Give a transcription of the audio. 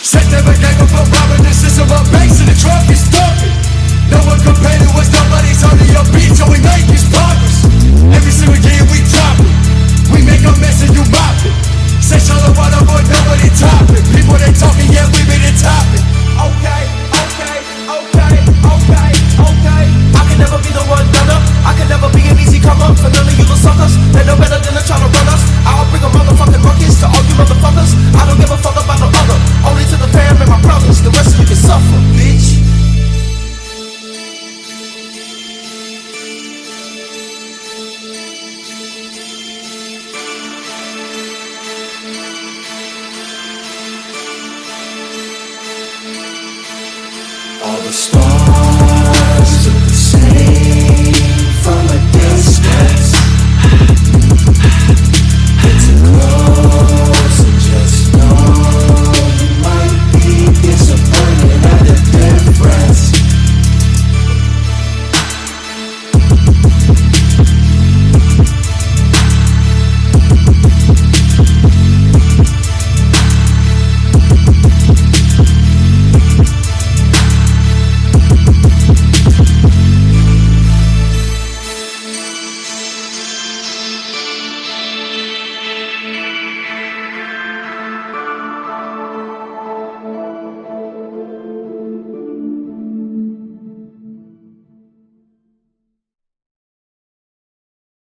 Set never gave up on system of banks in the truck is thumping. No one compared to us, nobody's under your beat, so we make this progress. Every single year we drop it. We make a mess and you mop it. Say shallow water, boy, nobody top it. People they talking, yeah, we be the topic. Okay, okay, okay, okay, okay. I can never be the one done. I can never be an easy come up for none of you little suckers. They know better than all the stars.